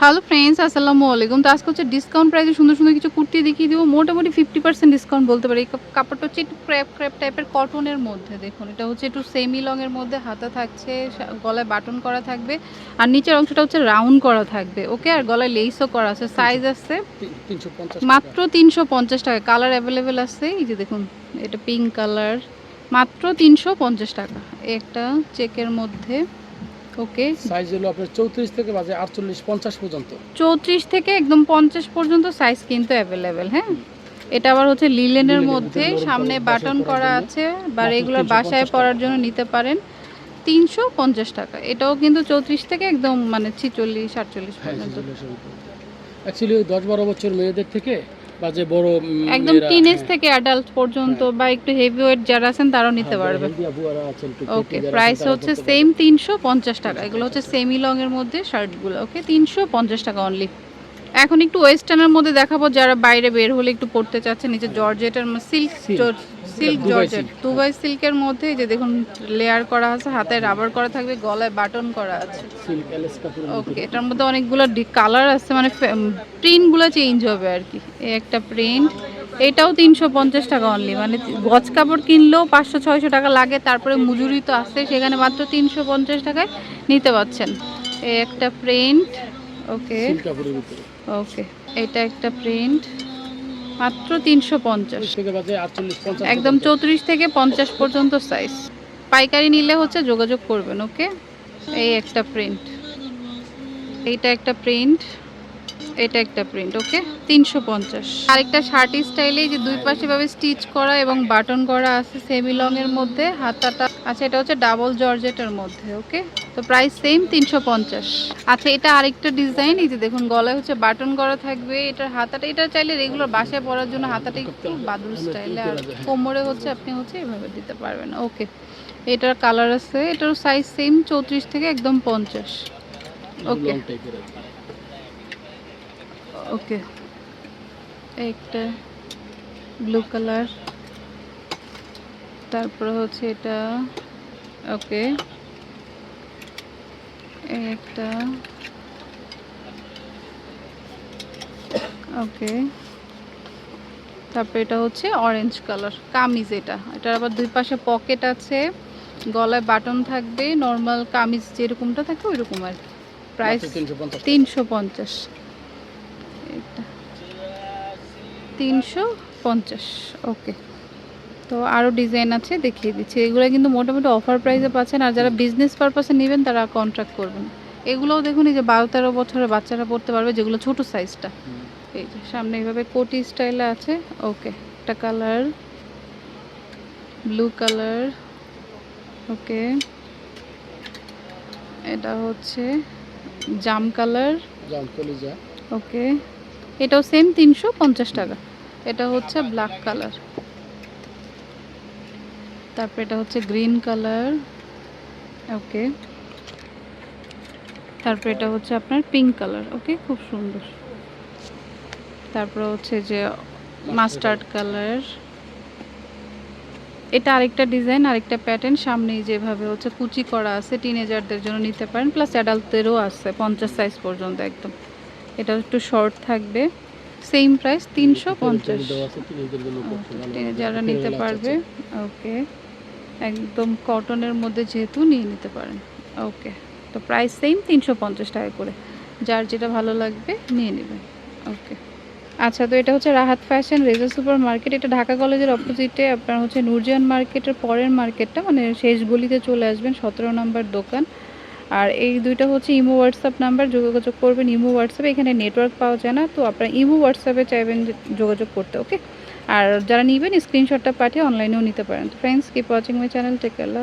Hello friends আসসালামু আলাইকুম। তো আজকে হচ্ছে ডিসকাউন্ট প্রাইসে সুন্দর সুন্দর কিছু কুর্তি দেখিয়ে দিব। মোটামুটি ফিফটি পার্সেন্ট ডিসকাউন্ট বলতে পারি। কাপড়টা হচ্ছে একটু ক্র্যাপ ক্র্যাপ টাইপের কটনের মধ্যে দেখুন। এটা হচ্ছে একটু সেমি লংয়ের মধ্যে হাতা থাকছে গলায় বাটন করা থাকবে। আর নিচের অংশটা হচ্ছে রাউন্ড করা থাকবে ওকে আর গলায় লেসও করা আছে সাইজ আছে মাত্র তিনশো পঞ্চাশ টাকা। কালার অ্যাভেলেবেল আছে, এই যে দেখুন, এটা পিঙ্ক কালার মাত্র তিনশো পঞ্চাশ টাকা। একটা চেকের মধ্যে। ওকে। সাইজ হলো আপনার চৌত্রিশ থেকে বাজে আটচল্লিশ পঞ্চাশ পর্যন্ত। চৌত্রিশ থেকে একদম পঞ্চাশ পর্যন্ত সাইজ কিন্তু অ্যাভেলেবেল হ্যাঁ? এটা আবার হচ্ছে লিলেনের মধ্যে সামনে বাটন করা আছে বা রেগুলার বাসায় পরার জন্য নিতে পারেন তিনশো পঞ্চাশ টাকা। এটাও কিন্তু চৌত্রিশ থেকে একদম মানে ছিচল্লিশ আটচল্লিশ হ্যাঁ পর্যন্ত। অ্যাকচুয়ালি দশ বারো বছর মেয়েদের থেকে বা যে বড় একদম টিনেজ হ্যাঁ, থেকে অ্যাডাল্ট পর্যন্ত বা একটু হেভি ওয়েট যারা আছেন তারাও নিতে হ্যাঁ, পারবে। ওকে প্রাইস হচ্ছে সেম তিনশো পঞ্চাশ টাকা। এগুলো হচ্ছে সেমি লং এর মধ্যে শার্টগুলো ওকে তিনশো পঞ্চাশ টাকা অনলি এখন একটু ওয়েস্টার্নের মধ্যে দেখাবো যারা বাইরে বের হলে একটু পড়তে চাচ্ছে নিচে জর্জেটের সিল্ক সিল্ক জর্জেট। দুবাই সিল্কের মধ্যে এই যে দেখুন লেয়ার করা আছে হাতে রাবার করা থাকবে গলায় বাটন করা আছে। ওকে এটার মধ্যে অনেকগুলো কালার আছে মানে প্রিন্টগুলো চেঞ্জ হবে আর কি। এই একটা প্রিন্ট এটাও তিনশো পঞ্চাশ টাকা অনলি মানে গজ কাপড় কিনলেও পাঁচশো ছয়শো টাকা লাগে তারপরে মজুরি তো আছে সেখানে মাত্র তিনশো পঞ্চাশ টাকায় নিতে পারছেন এই একটা প্রিন্ট ওকে। ওকে এটা একটা প্রিন্ট। মাত্র তিনশো পঞ্চাশ। একদম চৌত্রিশ থেকে পঞ্চাশ পর্যন্ত সাইজ পাইকারি নিলে হচ্ছে যোগাযোগ করবেন ওকে? এই একটা প্রিন্ট। এইটা একটা প্রিন্ট। এটা একটা প্রিন্ট ওকে তিনশো পঞ্চাশ। আরেকটা শার্টি স্টাইলে যে দুই পাশে ভাবে স্টিচ করা এবং বাটন করা আছে সেমি লং এর মধ্যে হাতাটা আচ্ছা এটা হচ্ছে ডাবল জর্জেটের মধ্যে ওকে তো প্রাইস সেম তিনশো পঞ্চাশ। আচ্ছা এটা আরেকটা ডিজাইন এই যে দেখুন গলায় হচ্ছে বাটন করা থাকবে এটার হাতাটা এটা চাইলে রেগুলার বাসায় পরার জন্য হাতাটা একটু বাদুর স্টাইলে আর কোমরে হচ্ছে আপনি হচ্ছে এভাবে দিতে পারবেন ওকে এটার কালার আছে এটার সাইজ সেম চৌত্রিশ থেকে একদম পঞ্চাশ ওকে। ওকে। একটা ব্লু কালার তারপরে হচ্ছে এটা ওকে। একটা ওকে। তারপরে এটা হচ্ছে অরেঞ্জ কালার কামিজ এটা। এটার আবার দুই পাশে পকেট আছে গলায় বাটন থাকবে নর্মাল কামিজ যেরকমটা থাকে ওই রকম আর কি। প্রাইস তিনশো পঞ্চাশ এটা তিনশো পঞ্চাশ ওকে তো আরও ডিজাইন আছে দেখিয়ে দিচ্ছি। এগুলো কিন্তু মোটামুটি অফার প্রাইসে পাচ্ছেন আর যারা বিজনেস পারপাসে নেবেন তারা কন্ট্রাক্ট করবেন। এগুলোও দেখুন এই যে বারো তেরো বছরের বাচ্চারা পড়তে পারবে যেগুলো ছোট সাইজটা এই যে সামনে এইভাবে কোটি স্টাইলে আছে ওকে একটা কালার ব্লু কালার ওকে এটা হচ্ছে জাম কালার জাম ওকে এটাও সেম তিনশো পঞ্চাশ টাকা। এটা হচ্ছে ব্ল্যাক কালার তারপর এটা হচ্ছে গ্রিন কালার ওকে তারপর এটা হচ্ছে আপনার পিঙ্ক কালার ওকে খুব সুন্দর। তারপর হচ্ছে যে মাস্টার্ড কালার এটা আরেকটা ডিজাইন আরেকটা প্যাটার্ন সামনেই যেভাবে হচ্ছে কুচি করা আছে টিনেজারদের জন্য নিতে পারেন। প্লাস অ্যাডাল্টদেরও আছে, পঞ্চাশ সাইজ পর্যন্ত একদম। এটা একটু শর্ট থাকবে। সেম প্রাইস তিনশো পঞ্চাশ। যারা নিতে পারবে ওকে একদম কটনের মধ্যে যেহেতু নিয়ে নিতে পারেন। ওকে তো প্রাইস সেম তিনশো পঞ্চাশ টাকা করে। যার যেটা ভালো লাগবে, নিয়ে নেবেন। ওকে আচ্ছা তো এটা হচ্ছে রাহাত ফ্যাশন রেজার সুপার মার্কেট এটা ঢাকা কলেজের অপোজিটে আপনার হচ্ছে নূরজাহান মার্কেটের পরের মার্কেটটা মানে শেষ গলিতে চলে আসবেন, সতেরো নম্বর দোকান। আর এই দুইটা হচ্ছে ইমো হোয়াটসঅ্যাপ নাম্বার যোগাযোগ করবেন ইমো হোয়াটসঅ্যাপে এখানে নেটওয়ার্ক পাওয়া যায় না, তো আপনারা ইমো হোয়াটসঅ্যাপে চাইবেন যোগাযোগ করতে ওকে আর যারা নেবেন স্ক্রিনশটটা পাঠিয়ে অনলাইনেও নিতে পারেন। তো friends keep watching my channel take Allah